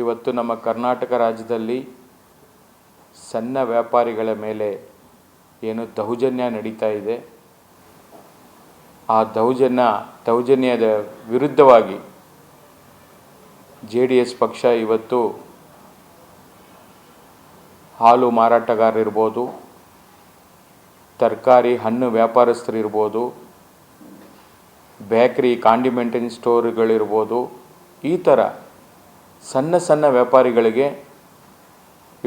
ಇವತ್ತು ನಮ್ಮ ಕರ್ನಾಟಕ ರಾಜ್ಯದಲ್ಲಿ ಸಣ್ಣ ವ್ಯಾಪಾರಿಗಳ ಮೇಲೆ ಏನು ದೌರ್ಜನ್ಯ ನಡೀತಾ ಇದೆ. ಆ ದೌರ್ಜನ್ಯ, ದೌರ್ಜನ್ಯದ ವಿರುದ್ಧವಾಗಿ ಜೆ ಡಿ ಎಸ್ ಪಕ್ಷ ಇವತ್ತು ಹಾಲು ಮಾರಾಟಗಾರರಿರ್ಬೋದು, ತರಕಾರಿ ಹಣ್ಣು ವ್ಯಾಪಾರಸ್ಥರಿರ್ಬೋದು, ಬೇಕ್ರಿ ಕಾಂಡಿಮೆಂಟಿನ್ ಸ್ಟೋರ್ಗಳಿರ್ಬೋದು, ಈ ಥರ ಸಣ್ಣ ಸಣ್ಣ ವ್ಯಾಪಾರಿಗಳಿಗೆ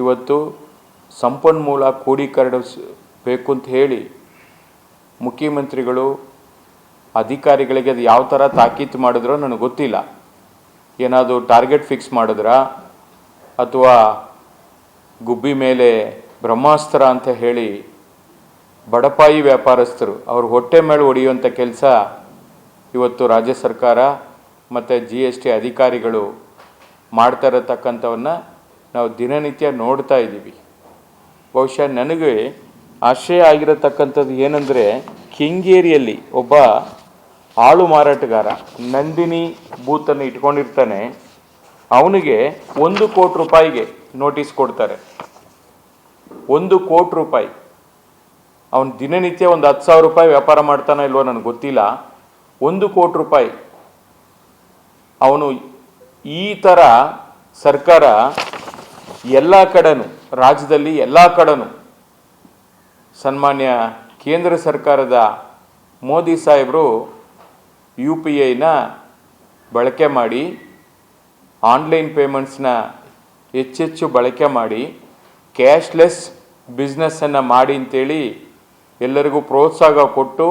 ಇವತ್ತು ಸಂಪನ್ಮೂಲ ಕ್ರೋಢೀಕರಣಿಸಬೇಕು ಅಂತ ಹೇಳಿ ಮುಖ್ಯಮಂತ್ರಿಗಳು, ಅಧಿಕಾರಿಗಳಿಗೆ ಅದು ಯಾವ ಥರ ತಾಕೀತು ಮಾಡಿದ್ರೋ ನನಗೆ ಗೊತ್ತಿಲ್ಲ. ಏನಾದರೂ ಟಾರ್ಗೆಟ್ ಫಿಕ್ಸ್ ಮಾಡಿದ್ರಾ? ಅಥವಾ ಗುಬ್ಬಿ ಮೇಲೆ ಬ್ರಹ್ಮಾಸ್ತ್ರ ಅಂತ ಹೇಳಿ ಬಡಪಾಯಿ ವ್ಯಾಪಾರಸ್ಥರು, ಅವ್ರ ಹೊಟ್ಟೆ ಮೇಲೆ ಹೊಡೆಯುವಂಥ ಕೆಲಸ ಇವತ್ತು ರಾಜ್ಯ ಸರ್ಕಾರ ಮತ್ತು ಜಿ ಎಸ್ ಟಿ ಅಧಿಕಾರಿಗಳು ಮಾಡ್ತಾ ಇರತಕ್ಕಂಥವನ್ನ ನಾವು ದಿನನಿತ್ಯ ನೋಡ್ತಾ ಇದ್ದೀವಿ. ಬಹುಶಃ ನನಗೆ ಆಶ್ರಯ ಆಗಿರತಕ್ಕಂಥದ್ದು ಏನಂದರೆ ಕೆಂಗೇರಿಯಲ್ಲಿ ಒಬ್ಬ ಆಳು ಮಾರಾಟಗಾರ ನಂದಿನಿ ಬೂತನ್ನು ಇಟ್ಕೊಂಡಿರ್ತಾನೆ. ಅವನಿಗೆ ಒಂದು ಕೋಟಿ ರೂಪಾಯಿಗೆ ನೋಟಿಸ್ ಕೊಡ್ತಾರೆ. ಒಂದು ಕೋಟಿ ರೂಪಾಯಿ. ಅವನು ದಿನನಿತ್ಯ ಒಂದು ಹತ್ತು ಸಾವಿರ ರೂಪಾಯಿ ವ್ಯಾಪಾರ ಮಾಡ್ತಾನೆ ಇಲ್ವೋ ನನಗೆ ಗೊತ್ತಿಲ್ಲ. ಒಂದು ಕೋಟಿ ರೂಪಾಯಿ. ಅವನು ಈ ಥರ ಸರ್ಕಾರ ಎಲ್ಲ ಕಡೆನೂ, ರಾಜ್ಯದಲ್ಲಿ ಎಲ್ಲ ಕಡೆನೂ ಸನ್ಮಾನ್ಯ ಕೇಂದ್ರ ಸರ್ಕಾರದ ಮೋದಿ ಸಾಹೇಬರು ಯು ಪಿ ಐನ ಬಳಕೆ ಮಾಡಿ, ಆನ್ಲೈನ್ ಪೇಮೆಂಟ್ಸ್ನ ಹೆಚ್ಚೆಚ್ಚು ಬಳಕೆ ಮಾಡಿ, ಕ್ಯಾಶ್ಲೆಸ್ ಬಿಸ್ನೆಸ್ಸನ್ನು ಮಾಡಿ ಅಂತೇಳಿ ಎಲ್ಲರಿಗೂ ಪ್ರೋತ್ಸಾಹ ಕೊಟ್ಟು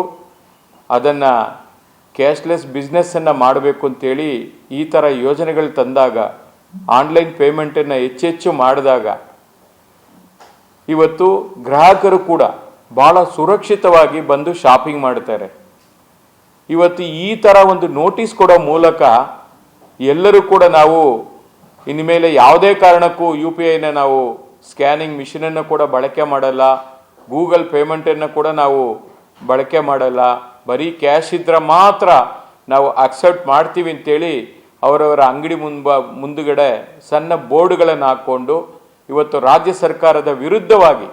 ಅದನ್ನು ಕ್ಯಾಶ್ಲೆಸ್ ಬಿಸ್ನೆಸ್ಸನ್ನು ಮಾಡಬೇಕು ಅಂತೇಳಿ ಈ ಥರ ಯೋಜನೆಗಳು ತಂದಾಗ, ಆನ್ಲೈನ್ ಪೇಮೆಂಟನ್ನು ಹೆಚ್ಚೆಚ್ಚು ಮಾಡಿದಾಗ, ಇವತ್ತು ಗ್ರಾಹಕರು ಕೂಡ ಭಾಳ ಸುರಕ್ಷಿತವಾಗಿ ಬಂದು ಶಾಪಿಂಗ್ ಮಾಡ್ತಾರೆ. ಇವತ್ತು ಈ ಥರ ಒಂದು ನೋಟಿಸ್ ಕೊಡೋ ಮೂಲಕ ಎಲ್ಲರೂ ಕೂಡ ನಾವು ಇನ್ಮೇಲೆ ಯಾವುದೇ ಕಾರಣಕ್ಕೂ ಯು ಪಿ ಐನ ನಾವು ಸ್ಕ್ಯಾನಿಂಗ್ ಮಿಷಿನನ್ನು ಕೂಡ ಬಳಕೆ ಮಾಡಲ್ಲ, ಗೂಗಲ್ ಪೇಮೆಂಟನ್ನು ಕೂಡ ನಾವು ಬಳಕೆ ಮಾಡಲ್ಲ ಬರೀ ಕ್ಯಾಶ್ ಇದ್ರೆ ಮಾತ್ರ ನಾವು ಅಕ್ಸೆಪ್ಟ್ ಮಾಡ್ತೀವಿ ಅಂತೇಳಿ ಅವರವರ ಅಂಗಡಿ ಮುಂಬ, ಮುಂದುಗಡೆ ಸಣ್ಣ ಬೋರ್ಡ್ಗಳನ್ನು ಹಾಕ್ಕೊಂಡು ಇವತ್ತು ರಾಜ್ಯ ಸರ್ಕಾರದ ವಿರುದ್ಧವಾಗಿ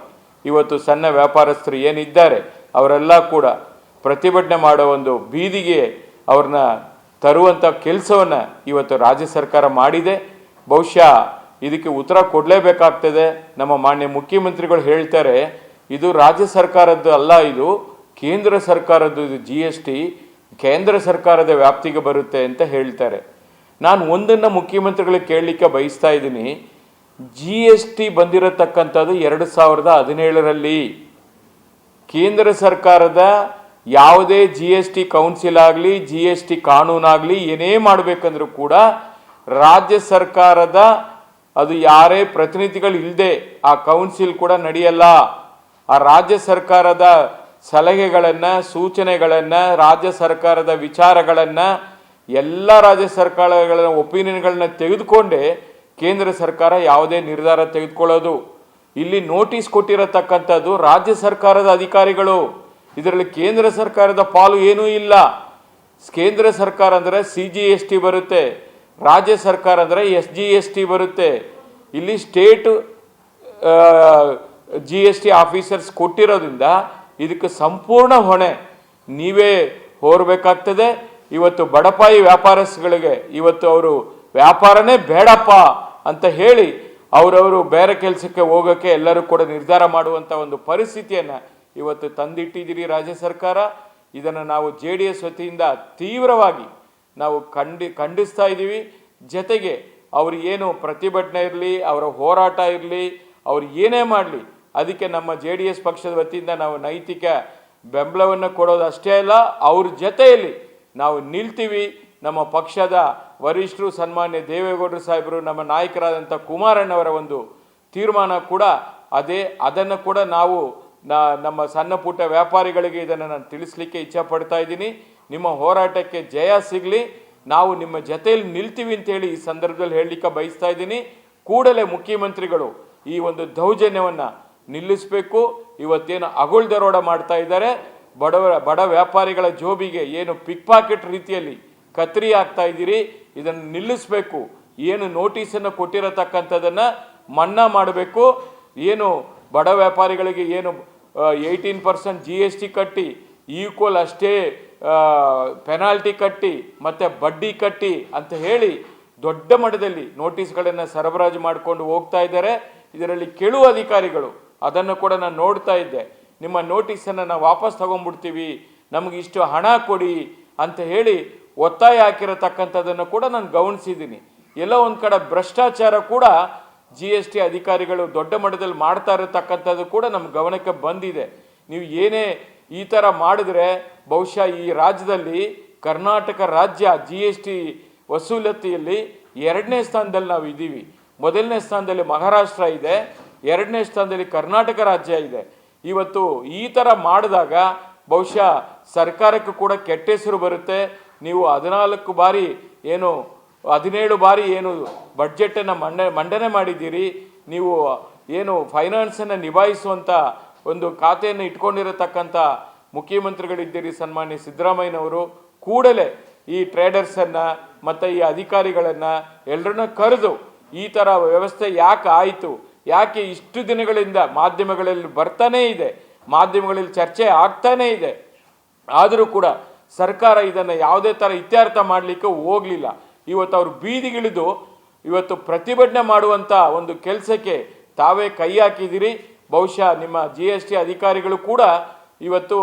ಇವತ್ತು ಸಣ್ಣ ವ್ಯಾಪಾರಸ್ಥರು ಏನಿದ್ದಾರೆ ಅವರೆಲ್ಲ ಕೂಡ ಪ್ರತಿಭಟನೆ ಮಾಡೋ ಒಂದು ಬೀದಿಗೆ ಅವ್ರನ್ನ ತರುವಂಥ ಕೆಲಸವನ್ನು ಇವತ್ತು ರಾಜ್ಯ ಸರ್ಕಾರ ಮಾಡಿದೆ. ಬಹುಶಃ ಇದಕ್ಕೆ ಉತ್ತರ ಕೊಡಲೇಬೇಕಾಗ್ತದೆ. ನಮ್ಮ ಮಾನ್ಯ ಮುಖ್ಯಮಂತ್ರಿಗಳು ಹೇಳ್ತಾರೆ, ಇದು ರಾಜ್ಯ ಸರ್ಕಾರದ್ದು ಅಲ್ಲ, ಇದು ಕೇಂದ್ರ ಸರ್ಕಾರದ ಜಿ ಎಸ್ ಟಿ ಕೇಂದ್ರ ಸರ್ಕಾರದ ವ್ಯಾಪ್ತಿಗೆ ಬರುತ್ತೆ ಅಂತ ಹೇಳ್ತಾರೆ. ನಾನು ಒಂದನ್ನು ಮುಖ್ಯಮಂತ್ರಿಗಳಿಗೆ ಕೇಳಲಿಕ್ಕೆ ಬಯಸ್ತಾ ಇದ್ದೀನಿ. ಜಿ ಎಸ್ ಟಿ ಬಂದಿರತಕ್ಕಂಥದ್ದು ಎರಡು ಸಾವಿರದ ಹದಿನೇಳರಲ್ಲಿ. ಕೇಂದ್ರ ಸರ್ಕಾರದ ಯಾವುದೇ ಜಿ ಎಸ್ ಟಿ ಕೌನ್ಸಿಲ್ ಆಗಲಿ ಜಿ ಎಸ್ ಟಿ ಕಾನೂನಾಗಲಿ ಏನೇ ಮಾಡಬೇಕಂದ್ರೂ ಕೂಡ ರಾಜ್ಯ ಸರ್ಕಾರದ ಅದು ಯಾರೇ ಪ್ರತಿನಿಧಿಗಳು ಇಲ್ಲದೆ ಆ ಕೌನ್ಸಿಲ್ ಕೂಡ ನಡೆಯಲ್ಲ. ಆ ರಾಜ್ಯ ಸರ್ಕಾರದ ಸಲಹೆಗಳನ್ನು, ಸೂಚನೆಗಳನ್ನು, ರಾಜ್ಯ ಸರ್ಕಾರದ ವಿಚಾರಗಳನ್ನು, ಎಲ್ಲ ರಾಜ್ಯ ಸರ್ಕಾರಗಳ ಒಪಿನಿಯನ್ಗಳನ್ನ ತೆಗೆದುಕೊಂಡೇ ಕೇಂದ್ರ ಸರ್ಕಾರ ಯಾವುದೇ ನಿರ್ಧಾರ ತೆಗೆದುಕೊಳ್ಳೋದು. ಇಲ್ಲಿ ನೋಟಿಸ್ ಕೊಟ್ಟಿರತಕ್ಕಂಥದ್ದು ರಾಜ್ಯ ಸರ್ಕಾರದ ಅಧಿಕಾರಿಗಳು. ಇದರಲ್ಲಿ ಕೇಂದ್ರ ಸರ್ಕಾರದ ಪಾಲು ಏನೂ ಇಲ್ಲ. ಕೇಂದ್ರ ಸರ್ಕಾರ ಅಂದರೆ ಸಿ ಜಿ ಎಸ್ ಟಿ ಬರುತ್ತೆ. ರಾಜ್ಯ ಸರ್ಕಾರ ಅಂದರೆ ಎಸ್ ಜಿ ಎಸ್ ಟಿ ಬರುತ್ತೆ. ಇಲ್ಲಿ state G S T officers ಕೊಟ್ಟಿರೋದ್ರಿಂದ ಇದಕ್ಕೆ ಸಂಪೂರ್ಣ ಹೊಣೆ. ನೀವೇ ಹೋರಬೇಕಾಗ್ತದೆ. ಇವತ್ತು ಬಡಪಾಯಿ ವ್ಯಾಪಾರಸ್ಥಗಳಿಗೆ ಇವತ್ತು ಅವರು ವ್ಯಾಪಾರನೇ ಬೇಡಪ್ಪ ಅಂತ ಹೇಳಿ ಅವರವರು ಬೇರೆ ಕೆಲಸಕ್ಕೆ ಹೋಗೋಕ್ಕೆ ಎಲ್ಲರೂ ಕೂಡ ನಿರ್ಧಾರ ಮಾಡುವಂಥ ಒಂದು ಪರಿಸ್ಥಿತಿಯನ್ನು ಇವತ್ತು ತಂದಿಟ್ಟಿದ್ದೀರಿ ರಾಜ್ಯ ಸರ್ಕಾರ. ಇದನ್ನು ನಾವು ಜೆ ಡಿ ಎಸ್ ವತಿಯಿಂದ ತೀವ್ರವಾಗಿ ನಾವು ಖಂಡಿ, ಖಂಡಿಸ್ತಾ ಇದ್ದೀವಿ. ಜೊತೆಗೆ ಅವರು ಏನು ಪ್ರತಿಭಟನೆ ಇರಲಿ, ಅವರ ಹೋರಾಟ ಇರಲಿ, ಅವ್ರು ಏನೇ ಮಾಡಲಿ ಅದಕ್ಕೆ ನಮ್ಮ ಜೆ ಡಿ ಎಸ್ ಪಕ್ಷದ ವತಿಯಿಂದ ನಾವು ನೈತಿಕ ಬೆಂಬಲವನ್ನು ಕೊಡೋದು ಅಷ್ಟೇ ಅಲ್ಲ, ಅವ್ರ ಜೊತೆಯಲ್ಲಿ ನಾವು ನಿಲ್ತೀವಿ. ನಮ್ಮ ಪಕ್ಷದ ವರಿಷ್ಠರು ಸನ್ಮಾನ್ಯ ದೇವೇಗೌಡರು ಸಾಹೇಬರು, ನಮ್ಮ ನಾಯಕರಾದಂಥ ಕುಮಾರಣ್ಣವರ ಒಂದು ತೀರ್ಮಾನ ಕೂಡ ಅದೇ. ಅದನ್ನು ಕೂಡ ನಾವು ನಮ್ಮ ಸಣ್ಣ ಪುಟ್ಟ ವ್ಯಾಪಾರಿಗಳಿಗೆ ಇದನ್ನು ನಾನು ತಿಳಿಸ್ಲಿಕ್ಕೆ ಇಚ್ಛೆ ಪಡ್ತಾ ಇದ್ದೀನಿ. ನಿಮ್ಮ ಹೋರಾಟಕ್ಕೆ ಜಯ ಸಿಗಲಿ. ನಾವು ನಿಮ್ಮ ಜೊತೆಯಲ್ಲಿ ನಿಲ್ತೀವಿ ಅಂತೇಳಿ ಈ ಸಂದರ್ಭದಲ್ಲಿ ಹೇಳಲಿಕ್ಕೆ ಬಯಸ್ತಾ ಇದ್ದೀನಿ. ಕೂಡಲೇ ಮುಖ್ಯಮಂತ್ರಿಗಳು ಈ ಒಂದು ದೌರ್ಜನ್ಯವನ್ನು ನಿಲ್ಲಿಸಬೇಕು. ಇವತ್ತೇನು ಅಗುಳ್ ದರೋಡ ಮಾಡ್ತಾ ಇದ್ದಾರೆ. ಬಡವರ ಬಡ ವ್ಯಾಪಾರಿಗಳ ಜೋಬಿಗೆ ಏನು ಪಿಕ್ ಪಾಕೆಟ್ ರೀತಿಯಲ್ಲಿ ಕತ್ರಿ ಆಗ್ತಾ ಇದ್ದೀರಿ. ಇದನ್ನು ನಿಲ್ಲಿಸಬೇಕು. ಏನು ನೋಟಿಸನ್ನು ಕೊಟ್ಟಿರತಕ್ಕಂಥದ್ದನ್ನು ಮನ್ನಾ ಮಾಡಬೇಕು. ಏನು ಬಡ ವ್ಯಾಪಾರಿಗಳಿಗೆ ಏನು eighteen percent G S T ಕಟ್ಟಿ, ಈಕ್ವಲ್ ಅಷ್ಟೇ ಪೆನಾಲ್ಟಿ ಕಟ್ಟಿ, ಮತ್ತು ಬಡ್ಡಿ ಕಟ್ಟಿ ಅಂತ ಹೇಳಿ ದೊಡ್ಡ ಮಟ್ಟದಲ್ಲಿ ನೋಟಿಸ್ಗಳನ್ನು ಸರಬರಾಜು ಮಾಡಿಕೊಂಡು ಹೋಗ್ತಾ ಇದ್ದಾರೆ. ಇದರಲ್ಲಿ ಕೆಳು ಅಧಿಕಾರಿಗಳು ಅದನ್ನು ಕೂಡ ನಾನು ನೋಡ್ತಾ ಇದ್ದೆ. ನಿಮ್ಮ ನೋಟಿಸನ್ನು ನಾವು ವಾಪಸ್ ತಗೊಂಡ್ಬಿಡ್ತೀವಿ. ನಮಗೆ ಇಷ್ಟು ಹಣ ಕೊಡಿ ಅಂತ ಹೇಳಿ ಒತ್ತಾಯ ಹಾಕಿರತಕ್ಕಂಥದ್ದನ್ನು ಕೂಡ ನಾನು ಗಮನಿಸಿದ್ದೀನಿ ಎಲ್ಲೋ ಒಂದು ಕಡೆ ಭ್ರಷ್ಟಾಚಾರ ಕೂಡ ಜಿ ಎಸ್ ಟಿ ಅಧಿಕಾರಿಗಳು ದೊಡ್ಡ ಮಟ್ಟದಲ್ಲಿ ಮಾಡ್ತಾ ಇರತಕ್ಕಂಥದ್ದು ಕೂಡ ನಮ್ಮ ಗಮನಕ್ಕೆ ಬಂದಿದೆ. ನೀವು ಏನೇ ಈ ಥರ ಮಾಡಿದ್ರೆ ಬಹುಶಃ ಈ ರಾಜ್ಯದಲ್ಲಿ ಕರ್ನಾಟಕ ರಾಜ್ಯ ಜಿ ಎಸ್ ಟಿ ವಸೂಲತಿಯಲ್ಲಿ ಎರಡನೇ ಸ್ಥಾನದಲ್ಲಿ ನಾವು ಇದ್ದೀವಿ. ಮೊದಲನೇ ಸ್ಥಾನದಲ್ಲಿ ಮಹಾರಾಷ್ಟ್ರ ಇದೆ. ಎರಡನೇ ಸ್ಥಾನದಲ್ಲಿ ಕರ್ನಾಟಕ ರಾಜ್ಯ ಇದೆ. ಇವತ್ತು ಈ ಥರ ಮಾಡಿದಾಗ ಬಹುಶಃ ಸರ್ಕಾರಕ್ಕೂ ಕೂಡ ಕೆಟ್ಟ ಹೆಸರು ಬರುತ್ತೆ. ನೀವು ಹದಿನಾಲ್ಕು ಬಾರಿ ಏನು, ಹದಿನೇಳು ಬಾರಿ ಏನು ಬಡ್ಜೆಟನ್ನು ಮಂಡ ಮಂಡನೆ ಮಾಡಿದ್ದೀರಿ. ನೀವು ಏನು ಫೈನಾನ್ಸನ್ನು ನಿಭಾಯಿಸುವಂಥ ಒಂದು ಖಾತೆಯನ್ನು ಇಟ್ಕೊಂಡಿರತಕ್ಕಂಥ ಮುಖ್ಯಮಂತ್ರಿಗಳಿದ್ದೀರಿ ಸನ್ಮಾನ್ಯ ಸಿದ್ದರಾಮಯ್ಯನವರು. ಕೂಡಲೇ ಈ ಟ್ರೇಡರ್ಸನ್ನು ಮತ್ತು ಈ ಅಧಿಕಾರಿಗಳನ್ನು ಎಲ್ಲರನ್ನ ಕರೆದು ಈ ಥರ ವ್ಯವಸ್ಥೆ ಯಾಕೆ ಆಯಿತು ಯಾಕೆ ಇಷ್ಟು ದಿನಗಳಿಂದ ಮಾಧ್ಯಮಗಳಲ್ಲಿ ಬರ್ತಾನೇ ಇದೆ, ಮಾಧ್ಯಮಗಳಲ್ಲಿ ಚರ್ಚೆ ಆಗ್ತಾನೇ ಇದೆ. ಆದರೂ ಕೂಡ ಸರ್ಕಾರ ಇದನ್ನು ಯಾವುದೇ ಥರ ಇತ್ಯರ್ಥ ಮಾಡಲಿಕ್ಕೆ ಹೋಗಲಿಲ್ಲ. ಇವತ್ತು ಅವರು ಬೀದಿಗಿಳಿದು ಇವತ್ತು ಪ್ರತಿಭಟನೆ ಮಾಡುವಂಥ ಒಂದು ಕೆಲಸಕ್ಕೆ ತಾವೇ ಕೈ ಹಾಕಿದಿರಿ. ಬಹುಶಃ ನಿಮ್ಮ ಜಿ ಎಸ್ ಟಿ ಅಧಿಕಾರಿಗಳು ಕೂಡ ಇವತ್ತು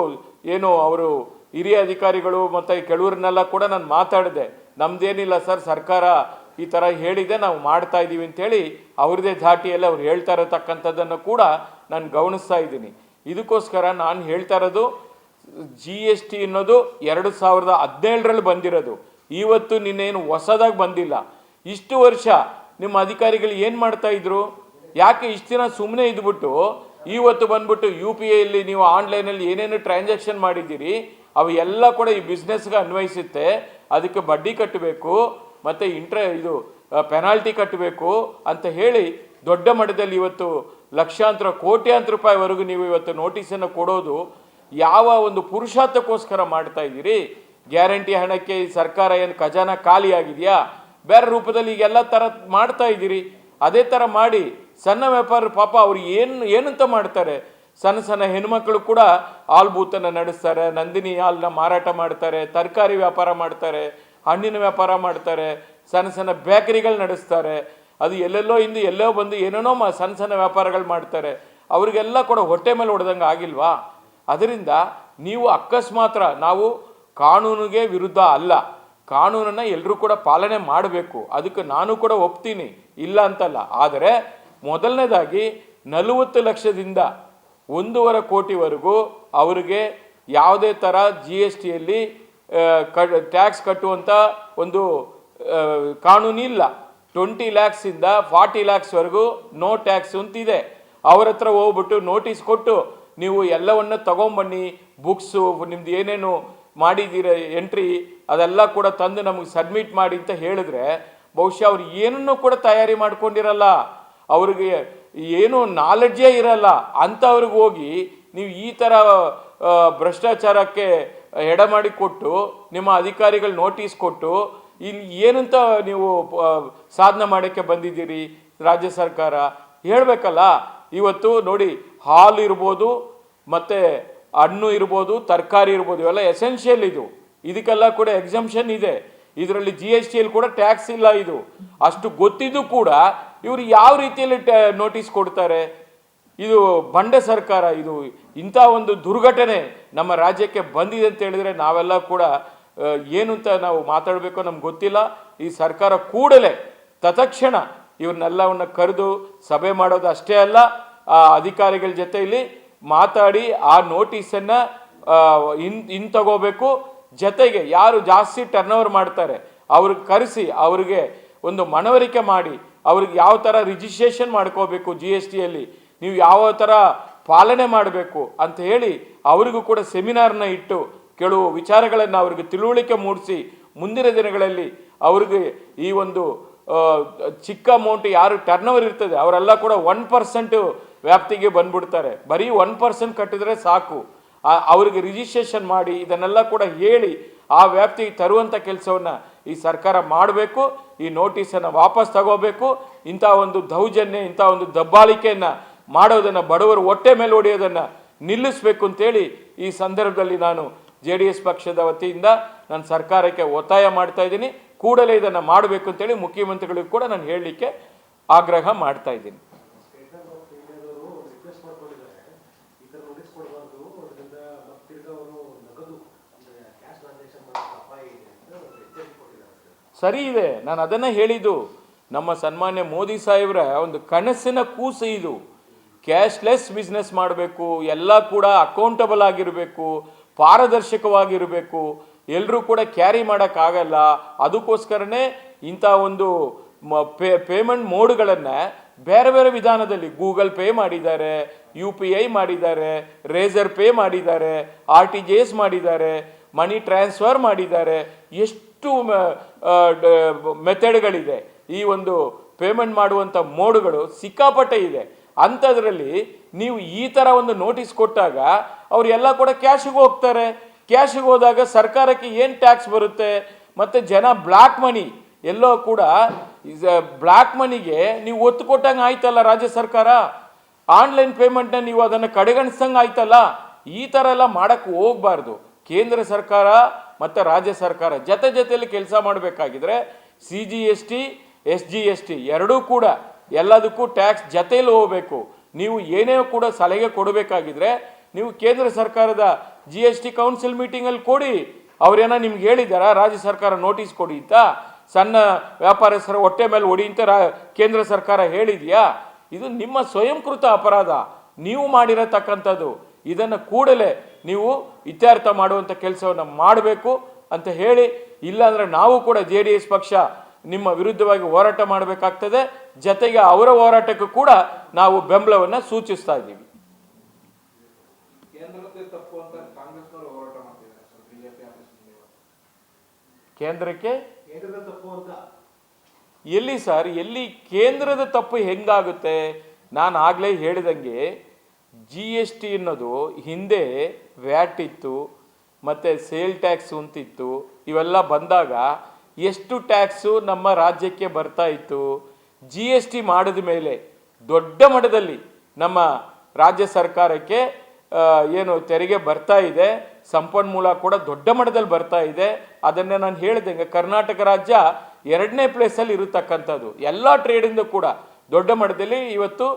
ಏನು ಅವರು ಹಿರಿಯ ಅಧಿಕಾರಿಗಳು ಮತ್ತು ಕೆಲವರನ್ನೆಲ್ಲ ಕೂಡ ನಾನು ಮಾತಾಡಿದೆ. ನಮ್ದೇನಿಲ್ಲ ಸರ್, ಸರ್ಕಾರ ಈ ಥರ ಹೇಳಿದೆ, ನಾವು ಮಾಡ್ತಾ ಇದ್ದೀವಿ ಅಂತೇಳಿ ಅವ್ರದ್ದೇ ಧಾಟಿಯಲ್ಲಿ ಅವ್ರು ಹೇಳ್ತಾ ಇರತಕ್ಕಂಥದ್ದನ್ನು ಕೂಡ ನಾನು ಗಮನಿಸ್ತಾ ಇದ್ದೀನಿ. ಇದಕ್ಕೋಸ್ಕರ ನಾನು ಹೇಳ್ತಾ ಇರೋದು ಜಿ ಎಸ್ ಟಿ ಅನ್ನೋದು ಎರಡು ಸಾವಿರದ ಹದಿನೇಳರಲ್ಲಿ ಬಂದಿರೋದು. ಇವತ್ತು ನಿನ್ನೇನು ಹೊಸದಾಗಿ ಬಂದಿಲ್ಲ. ಇಷ್ಟು ವರ್ಷ ನಿಮ್ಮ ಅಧಿಕಾರಿಗಳು ಏನು ಮಾಡ್ತಾ ಇದ್ರು? ಯಾಕೆ ಇಷ್ಟು ದಿನ ಸುಮ್ಮನೆ ಇದ್ಬಿಟ್ಟು, ಇವತ್ತು ಬಂದ್ಬಿಟ್ಟು ಯು ಪಿ ಐಲ್ಲಿ ನೀವು ಆನ್ಲೈನಲ್ಲಿ ಏನೇನು ಟ್ರಾನ್ಸಾಕ್ಷನ್ ಮಾಡಿದ್ದೀರಿ ಅವು ಎಲ್ಲ ಕೂಡ ಈ ಬಿಸ್ನೆಸ್ಗೆ ಅನ್ವಯಿಸುತ್ತೆ. ಅದಕ್ಕೆ ಬಡ್ಡಿ ಕಟ್ಟಬೇಕು. ಮತ್ತು ಇಂಟ್ರ ಇದು ಪೆನಾಲ್ಟಿ ಕಟ್ಟಬೇಕು ಅಂತ ಹೇಳಿ ದೊಡ್ಡ ಮಟ್ಟದಲ್ಲಿ ಇವತ್ತು ಲಕ್ಷಾಂತರ, ಕೋಟ್ಯಾಂತರ ರೂಪಾಯಿವರೆಗೂ ನೀವು ಇವತ್ತು ನೋಟಿಸನ್ನು ಕೊಡೋದು ಯಾವ ಒಂದು ಪುರುಷಾರ್ಥಕ್ಕೋಸ್ಕರ ಮಾಡ್ತಾ ಇದ್ದೀರಿ? ಗ್ಯಾರಂಟಿ ಹಣಕ್ಕೆ ಸರ್ಕಾರ ಏನು ಖಜಾನ ಖಾಲಿ ಆಗಿದೆಯಾ? ಬೇರೆ ರೂಪದಲ್ಲಿ ಈಗೆಲ್ಲ ಥರ ಮಾಡ್ತಾ ಇದ್ದೀರಿ. ಅದೇ ಥರ ಮಾಡಿ, ಸಣ್ಣ ವ್ಯಾಪಾರ ಪಾಪ ಅವ್ರು ಏನು, ಏನಂತ ಮಾಡ್ತಾರೆ? ಸಣ್ಣ ಸಣ್ಣ ಹೆಣ್ಮಕ್ಳು ಕೂಡ ಹಾಲು ಬೂತನ್ನು ನಡೆಸ್ತಾರೆ, ನಂದಿನಿ ಹಾಲನ್ನ ಮಾರಾಟ ಮಾಡ್ತಾರೆ, ತರಕಾರಿ ವ್ಯಾಪಾರ ಮಾಡ್ತಾರೆ. ಹಣ್ಣಿನ ವ್ಯಾಪಾರ ಮಾಡ್ತಾರೆ, ಸಣ್ಣ ಸಣ್ಣ ಬೇಕರಿಗಳು ನಡೆಸ್ತಾರೆ. ಅದು ಎಲ್ಲೆಲ್ಲೋ ಹಿಂದೆ ಎಲ್ಲೋ ಬಂದು ಏನೇನೋ ಮ ಸಣ್ಣ ಸಣ್ಣ ವ್ಯಾಪಾರಗಳು ಮಾಡ್ತಾರೆ. ಅವರಿಗೆಲ್ಲ ಕೂಡ ಹೊಟ್ಟೆ ಮೇಲೆ ಹೊಡೆದಂಗೆ ಆಗಿಲ್ವಾ? ಅದರಿಂದ ನೀವು ಅಕಸ್ಮಾತ್ರ ನಾವು ಕಾನೂನಿಗೆ ವಿರುದ್ಧ ಅಲ್ಲ, ಕಾನೂನನ್ನು ಎಲ್ಲರೂ ಕೂಡ ಪಾಲನೆ ಮಾಡಬೇಕು. ಅದಕ್ಕೆ ನಾನು ಕೂಡ ಒಪ್ತೀನಿ, ಇಲ್ಲ ಅಂತಲ್ಲ. ಆದರೆ ಮೊದಲನೇದಾಗಿ ನಲವತ್ತು ಲಕ್ಷದಿಂದ ಒಂದೂವರೆ ಕೋಟಿವರೆಗೂ ಅವರಿಗೆ ಯಾವುದೇ ಥರ ಜಿ ಎಸ್ ಟಿಯಲ್ಲಿ ಟ್ಯಾಕ್ಸ್ ಕಟ್ಟುವಂಥ ಒಂದು ಕಾನೂನಿಲ್ಲ. ಟ್ವೆಂಟಿ ಲ್ಯಾಕ್ಸಿಂದ ಫಾರ್ಟಿ ಲ್ಯಾಕ್ಸ್ವರೆಗೂ ನೋ ಟ್ಯಾಕ್ಸ್ ಅಂತಿದೆ. ಅವ್ರ ಹತ್ರ ಹೋಗ್ಬಿಟ್ಟು ನೋಟಿಸ್ ಕೊಟ್ಟು ನೀವು ಎಲ್ಲವನ್ನು ತಗೊಂಬನ್ನಿ, ಬುಕ್ಸು, ನಿಮ್ದು ಏನೇನು ಮಾಡಿದ್ದೀರ, ಎಂಟ್ರಿ ಅದೆಲ್ಲ ಕೂಡ ತಂದು ನಮಗೆ ಸಬ್ಮಿಟ್ ಮಾಡಿ ಅಂತ ಹೇಳಿದ್ರೆ ಬಹುಶಃ ಅವ್ರು ಏನನ್ನು ಕೂಡ ತಯಾರಿ ಮಾಡ್ಕೊಂಡಿರಲ್ಲ. ಅವ್ರಿಗೆ ಏನು ನಾಲೆಡ್ಜೇ ಇರಲ್ಲ. ಅಂಥವ್ರಿಗೆ ಹೋಗಿ ನೀವು ಈ ಥರ ಭ್ರಷ್ಟಾಚಾರಕ್ಕೆ ಎಡ ಮಾಡಿ ಕೊಟ್ಟು, ನಿಮ್ಮ ಅಧಿಕಾರಿಗಳು ನೋಟಿಸ್ ಕೊಟ್ಟು ಇಲ್ಲಿ ಏನಂತ ನೀವು ಸಾಧನೆ ಮಾಡೋಕ್ಕೆ ಬಂದಿದ್ದೀರಿ ರಾಜ್ಯ ಸರ್ಕಾರ? ಹೇಳಬೇಕಲ್ಲ. ಇವತ್ತು ನೋಡಿ, ಹಾಲು ಇರ್ಬೋದು, ಮತ್ತು ಹಣ್ಣು ಇರ್ಬೋದು, ತರಕಾರಿ ಇರ್ಬೋದು, ಇವೆಲ್ಲ ಎಸೆನ್ಷಿಯಲ್ ಇದು. ಇದಕ್ಕೆಲ್ಲ ಕೂಡ ಎಕ್ಸಂಪ್ಷನ್ ಇದೆ. ಇದರಲ್ಲಿ ಜಿ ಎಸ್ ಟಿಯಲ್ಲಿ ಕೂಡ ಟ್ಯಾಕ್ಸ್ ಇಲ್ಲ ಇದು. ಅಷ್ಟು ಗೊತ್ತಿದ್ದು ಕೂಡ ಇವರು ಯಾವ ರೀತಿಯಲ್ಲಿ ನೋಟಿಸ್ ಕೊಡ್ತಾರೆ? ಇದು ಬಂಡೆ ಸರ್ಕಾರ, ಇದು ಇಂಥ ಒಂದು ದುರ್ಘಟನೆ ನಮ್ಮ ರಾಜ್ಯಕ್ಕೆ ಬಂದಿದೆ ಅಂತ ಹೇಳಿದ್ರೆ ನಾವೆಲ್ಲ ಕೂಡ ಏನು ಅಂತ ನಾವು ಮಾತಾಡಬೇಕು ನಮ್ಗೆ ಗೊತ್ತಿಲ್ಲ. ಈ ಸರ್ಕಾರ ಕೂಡಲೇ ತತ್ಕ್ಷಣ ಇವ್ರನ್ನೆಲ್ಲವನ್ನ ಕರೆದು ಸಭೆ ಮಾಡೋದು ಅಷ್ಟೇ ಅಲ್ಲ, ಆ ಅಧಿಕಾರಿಗಳ ಜೊತೆಯಲ್ಲಿ ಮಾತಾಡಿ ಆ ನೋಟಿಸನ್ನು ಇನ್ ಇನ್ ತಗೋಬೇಕು. ಜೊತೆಗೆ ಯಾರು ಜಾಸ್ತಿ ಟರ್ನ್ ಓವರ್ ಮಾಡ್ತಾರೆ, ಅವ್ರಿಗೆ ಕರೆಸಿ, ಅವ್ರಿಗೆ ಒಂದು ಮನವರಿಕೆ ಮಾಡಿ, ಅವ್ರಿಗೆ ಯಾವ ಥರ ರಿಜಿಸ್ಟ್ರೇಷನ್ ಮಾಡ್ಕೋಬೇಕು ಜಿ ಎಸ್ ಟಿಯಲ್ಲಿ ನೀವು ಯಾವ ಥರ ಪಾಲನೆ ಮಾಡಬೇಕು ಅಂತ ಹೇಳಿ ಅವರಿಗೂ ಕೂಡ ಸೆಮಿನಾರ್ನ ಇಟ್ಟು ಕೆಲವು ವಿಚಾರಗಳನ್ನು ಅವರಿಗೆ ತಿಳುವಳಿಕೆ ಮೂಡಿಸಿ ಮುಂದಿನ ದಿನಗಳಲ್ಲಿ ಅವ್ರಿಗೆ ಈ ಒಂದು ಚಿಕ್ಕ ಅಮೌಂಟ್ ಯಾರು ಟರ್ನ್ ಓವರ್ ಇರ್ತದೆ ಅವರೆಲ್ಲ ಕೂಡ ಒನ್ ಪರ್ಸೆಂಟು ವ್ಯಾಪ್ತಿಗೆ ಬಂದ್ಬಿಡ್ತಾರೆ. ಬರೀ ಒನ್ ಪರ್ಸೆಂಟ್ ಕಟ್ಟಿದ್ರೆ ಸಾಕು. ಅವರಿಗೆ ರಿಜಿಸ್ಟ್ರೇಷನ್ ಮಾಡಿ ಇದನ್ನೆಲ್ಲ ಕೂಡ ಹೇಳಿ ಆ ವ್ಯಾಪ್ತಿಗೆ ತರುವಂಥ ಕೆಲಸವನ್ನು ಈ ಸರ್ಕಾರ ಮಾಡಬೇಕು. ಈ ನೋಟಿಸನ್ನು ವಾಪಸ್ ತಗೋಬೇಕು. ಇಂಥ ಒಂದು ದೌರ್ಜನ್ಯ, ಇಂಥ ಒಂದು ದಬ್ಬಾಳಿಕೆಯನ್ನು ಮಾಡೋದನ್ನು, ಬಡವರು ಹೊಟ್ಟೆ ಮೇಲೆ ಹೊಡೆಯೋದನ್ನು ನಿಲ್ಲಿಸಬೇಕು ಅಂತೇಳಿ ಈ ಸಂದರ್ಭದಲ್ಲಿ ನಾನು ಜೆ ಡಿ ಎಸ್ ಪಕ್ಷದ ವತಿಯಿಂದ ನಾನು ಸರ್ಕಾರಕ್ಕೆ ಒತ್ತಾಯ ಮಾಡ್ತಾ ಇದ್ದೀನಿ. ಕೂಡಲೇ ಇದನ್ನು ಮಾಡಬೇಕು ಅಂತೇಳಿ ಮುಖ್ಯಮಂತ್ರಿಗಳಿಗೂ ಕೂಡ ನಾನು ಹೇಳಲಿಕ್ಕೆ ಆಗ್ರಹ ಮಾಡ್ತಾ ಇದ್ದೀನಿ. ಸರಿ ಇದೆ. ನಾನು ಅದನ್ನೇ ಹೇಳಿದ್ದು, ನಮ್ಮ ಸನ್ಮಾನ್ಯ ಮೋದಿ ಸಾಹೇಬ್ರ ಒಂದು ಕನಸಿನ ಕೂಸು ಇದು. ಕ್ಯಾಶ್ಲೆಸ್ ಬಿಸ್ನೆಸ್ ಮಾಡಬೇಕು, ಎಲ್ಲ ಕೂಡ ಅಕೌಂಟಬಲ್ ಆಗಿರಬೇಕು, ಪಾರದರ್ಶಕವಾಗಿರಬೇಕು ಎಲ್ಲರೂ ಕೂಡ ಕ್ಯಾರಿ ಮಾಡೋಕ್ಕಾಗಲ್ಲ. ಅದಕ್ಕೋಸ್ಕರನೇ ಇಂಥ ಒಂದು ಪೇ ಪೇಮೆಂಟ್ ಮೋಡ್ಗಳನ್ನು ಬೇರೆ ಬೇರೆ ವಿಧಾನದಲ್ಲಿ ಗೂಗಲ್ ಪೇ ಮಾಡಿದ್ದಾರೆ ಯು ಪಿ ಐ ಮಾಡಿದ್ದಾರೆ ರೇಸರ್ ಪೇ ಮಾಡಿದ್ದಾರೆ ಆರ್ ಟಿ ಜಿ ಎಸ್ ಮಾಡಿದ್ದಾರೆ ಮನಿ ಟ್ರಾನ್ಸ್ಫರ್ ಮಾಡಿದ್ದಾರೆ. ಎಷ್ಟು ಮೆಥಡ್ಗಳಿದೆ ಈ ಒಂದು ಪೇಮೆಂಟ್ ಮಾಡುವಂಥ ಮೋಡ್ಗಳು ಸಿಕ್ಕಾಪಟ್ಟೆ ಇದೆ. ಅಂಥದ್ರಲ್ಲಿ ನೀವು ಈ ಥರ ಒಂದು ನೋಟಿಸ್ ಕೊಟ್ಟಾಗ ಅವರೆಲ್ಲ ಕೂಡ ಕ್ಯಾಶಿಗೆ ಹೋಗ್ತಾರೆ. ಕ್ಯಾಶಿಗೆ ಹೋದಾಗ ಸರ್ಕಾರಕ್ಕೆ ಏನು ಟ್ಯಾಕ್ಸ್ ಬರುತ್ತೆ? ಮತ್ತು ಜನ ಬ್ಲ್ಯಾಕ್ ಮನಿ ಎಲ್ಲೋ ಕೂಡ ಬ್ಲ್ಯಾಕ್ ಮನಿಗೆ ನೀವು ಒತ್ತು ಕೊಟ್ಟಂಗೆ ಆಯ್ತಲ್ಲ ರಾಜ್ಯ ಸರ್ಕಾರ? ಆನ್ಲೈನ್ ಪೇಮೆಂಟ್ನ ನೀವು ಅದನ್ನು ಕಡೆಗಣಿಸ್ದಂಗೆ ಆಯ್ತಲ್ಲ? ಈ ಥರ ಎಲ್ಲ ಮಾಡೋಕ್ಕೆ ಹೋಗಬಾರ್ದು. ಕೇಂದ್ರ ಸರ್ಕಾರ ಮತ್ತು ರಾಜ್ಯ ಸರ್ಕಾರ ಜತೆ ಜೊತೆಯಲ್ಲಿ ಕೆಲಸ ಮಾಡಬೇಕಾಗಿದ್ರೆ C G S T S G S T ಎರಡೂ ಕೂಡ ಎಲ್ಲದಕ್ಕೂ ಟ್ಯಾಕ್ಸ್ ಜತೆಯಲ್ಲಿ ಹೋಗಬೇಕು. ನೀವು ಏನೇ ಕೂಡ ಸಲಹೆ ಕೊಡಬೇಕಾಗಿದ್ರೆ ನೀವು ಕೇಂದ್ರ ಸರ್ಕಾರದ ಜಿ ಎಸ್ ಟಿ ಕೌನ್ಸಿಲ್ ಮೀಟಿಂಗಲ್ಲಿ ಕೊಡಿ. ಅವ್ರೇನ ನಿಮ್ಗೆ ಹೇಳಿದಾರ, ರಾಜ್ಯ ಸರ್ಕಾರ ನೋಟಿಸ್ ಕೊಡಿ ಅಂತ. ಸಣ್ಣ ವ್ಯಾಪಾರಸ್ಥರ ಹೊಟ್ಟೆ ಮೇಲೆ ಹೊಡಿ ಅಂತ ರಾ- ಕೇಂದ್ರ ಸರ್ಕಾರ ಹೇಳಿದೆಯಾ? ಇದು ನಿಮ್ಮ ಸ್ವಯಂಕೃತ ಅಪರಾಧ. ನೀವು ಮಾಡಿರತಕ್ಕಂಥದ್ದು. ಇದನ್ನು ಕೂಡಲೇ ನೀವು ಇತ್ಯರ್ಥ ಮಾಡುವಂಥ ಕೆಲಸವನ್ನು ಮಾಡಬೇಕು ಅಂತ ಹೇಳಿ, ಇಲ್ಲಾಂದರೆ ನಾವು ಕೂಡ ಜೆ ಡಿ ಎಸ್ ಪಕ್ಷ ನಿಮ್ಮ ವಿರುದ್ಧವಾಗಿ ಹೋರಾಟ ಮಾಡಬೇಕಾಗ್ತದೆ. ಜೊತೆಗೆ ಅವರ ಹೋರಾಟಕ್ಕೂ ಕೂಡ ನಾವು ಬೆಂಬಲವನ್ನು ಸೂಚಿಸ್ತಾ ಇದ್ದೀವಿ. ಕೇಂದ್ರಕ್ಕೆ? ಎಲ್ಲಿ ಸರ್ ಎಲ್ಲಿ ಕೇಂದ್ರದ ತಪ್ಪು ಹೆಂಗಾಗುತ್ತೆ? ನಾನು ಆಗಲೇ ಹೇಳಿದಂಗೆ ಜಿ ಎಸ್ ಟಿ ಅನ್ನೋದು ಹಿಂದೆ ವ್ಯಾಟ್ ಇತ್ತು ಮತ್ತು ಸೇಲ್ ಟ್ಯಾಕ್ಸ್ ಅಂತಿತ್ತು ಇವೆಲ್ಲ ಬಂದಾಗ ಎಷ್ಟು ಟ್ಯಾಕ್ಸು ನಮ್ಮ ರಾಜ್ಯಕ್ಕೆ ಬರ್ತಾ ಇತ್ತು? ಜಿ ಎಸ್ ಟಿ ಮಾಡಿದ ಮೇಲೆ ದೊಡ್ಡ ಮಟ್ಟದಲ್ಲಿ ನಮ್ಮ ರಾಜ್ಯ ಸರ್ಕಾರಕ್ಕೆ ಏನು ತೆರಿಗೆ ಬರ್ತಾ ಇದೆ, ಸಂಪನ್ಮೂಲ ಕೂಡ ದೊಡ್ಡ ಮಟ್ಟದಲ್ಲಿ ಬರ್ತಾ ಇದೆ. ಅದನ್ನೇ ನಾನು ಹೇಳಿದಂಗೆ ಕರ್ನಾಟಕ ರಾಜ್ಯ ಎರಡನೇ ಪ್ಲೇಸಲ್ಲಿ ಇರತಕ್ಕಂಥದ್ದು. ಎಲ್ಲ ಟ್ರೇಡಿಂದ ಕೂಡ ದೊಡ್ಡ ಮಟ್ಟದಲ್ಲಿ ಇವತ್ತು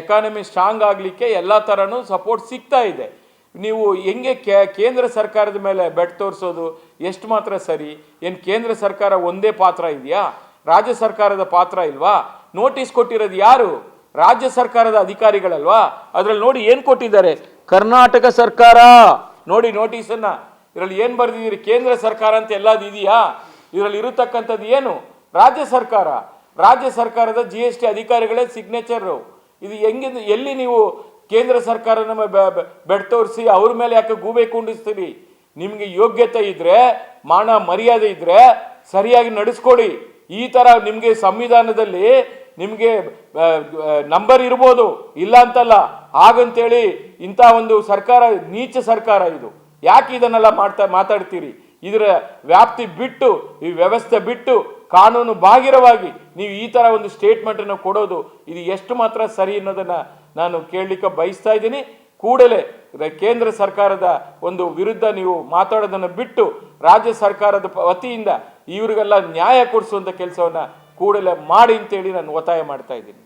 ಎಕಾನಮಿ ಸ್ಟ್ರಾಂಗ್ ಆಗಲಿಕ್ಕೆ ಎಲ್ಲ ಥರನೂ ಸಪೋರ್ಟ್ ಸಿಗ್ತಾ ಇದೆ. ನೀವು ಹೆಂಗೆ ಕೇಂದ್ರ ಸರ್ಕಾರದ ಮೇಲೆ ಬೆಟ್ ತೋರಿಸೋದು? ಎಷ್ಟು ಮಾತ್ರ ಸರಿ? ಏನು ಕೇಂದ್ರ ಸರ್ಕಾರ ಒಂದೇ ಪಾತ್ರ ಇದೆಯಾ? ರಾಜ್ಯ ಸರ್ಕಾರದ ಪಾತ್ರ ಇಲ್ವಾ? ನೋಟಿಸ್ ಕೊಟ್ಟಿರೋದು ಯಾರು? ರಾಜ್ಯ ಸರ್ಕಾರದ ಅಧಿಕಾರಿಗಳಲ್ವಾ? ಅದ್ರಲ್ಲಿ ನೋಡಿ ಏನು ಕೊಟ್ಟಿದ್ದಾರೆ? ಕರ್ನಾಟಕ ಸರ್ಕಾರ! ನೋಡಿ ನೋಟಿಸನ್ನ. ಇದರಲ್ಲಿ ಏನು ಬರೆದಿದ್ದೀರಿ? ಕೇಂದ್ರ ಸರ್ಕಾರ ಅಂತ ಎಲ್ಲದು ಇದೆಯಾ? ಇದರಲ್ಲಿ ಇರತಕ್ಕಂಥದ್ದು ಏನು? ರಾಜ್ಯ ಸರ್ಕಾರ. ರಾಜ್ಯ ಸರ್ಕಾರದ ಜಿ ಎಸ್ ಟಿ ಅಧಿಕಾರಿಗಳೇ ಸಿಗ್ನೇಚರು ಇದು ಹೆಂಗೆ ಎಲ್ಲಿ ನೀವು ಕೇಂದ್ರ ಸರ್ಕಾರ ನಮ್ಮ ಬೆಡ್ ತೋರಿಸಿ ಅವ್ರ ಮೇಲೆ ಯಾಕೆ ಗೂಬೆ ಕುಂಡಿಸ್ತೀರಿ? ನಿಮಗೆ ಯೋಗ್ಯತೆ ಇದ್ರೆ, ಮಾನ ಮರ್ಯಾದೆ ಇದ್ರೆ, ಸರಿಯಾಗಿ ನಡೆಸ್ಕೊಡಿ. ಈ ಥರ ನಿಮಗೆ ಸಂವಿಧಾನದಲ್ಲಿ ನಿಮಗೆ ನಂಬರ್ ಇರ್ಬೋದು, ಇಲ್ಲ ಅಂತಲ್ಲ. ಹಾಗಂತೇಳಿ ಇಂಥ ಒಂದು ಸರ್ಕಾರ, ನೀಚ ಸರ್ಕಾರ ಇದು. ಯಾಕೆ ಇದನ್ನೆಲ್ಲ ಮಾಡ್ತಾ, ಮಾತಾಡ್ತೀರಿ? ಇದರ ವ್ಯಾಪ್ತಿ ಬಿಟ್ಟು, ಈ ವ್ಯವಸ್ಥೆ ಬಿಟ್ಟು, ಕಾನೂನು ಬಾಹಿರವಾಗಿ ನೀವು ಈ ಥರ ಒಂದು ಸ್ಟೇಟ್ಮೆಂಟನ್ನು ಕೊಡೋದು, ಇದು ಎಷ್ಟು ಮಾತ್ರ ಸರಿ ಅನ್ನೋದನ್ನು ನಾನು ಕೇಳಲಿಕ್ಕೆ ಬಯಸ್ತಾ ಇದ್ದೀನಿ. ಕೂಡಲೇ ಕೇಂದ್ರ ಸರ್ಕಾರದ ಒಂದು ವಿರುದ್ಧ ನೀವು ಮಾತಾಡೋದನ್ನು ಬಿಟ್ಟು, ರಾಜ್ಯ ಸರ್ಕಾರದ ವತಿಯಿಂದ ಇವರಿಗೆಲ್ಲ ನ್ಯಾಯ ಕೊಡಿಸುವಂಥ ಕೆಲಸವನ್ನು ಕೂಡಲೇ ಮಾಡಿ ಅಂತೇಳಿ ನಾನು ಒತ್ತಾಯ ಮಾಡ್ತಾ ಇದ್ದೀನಿ.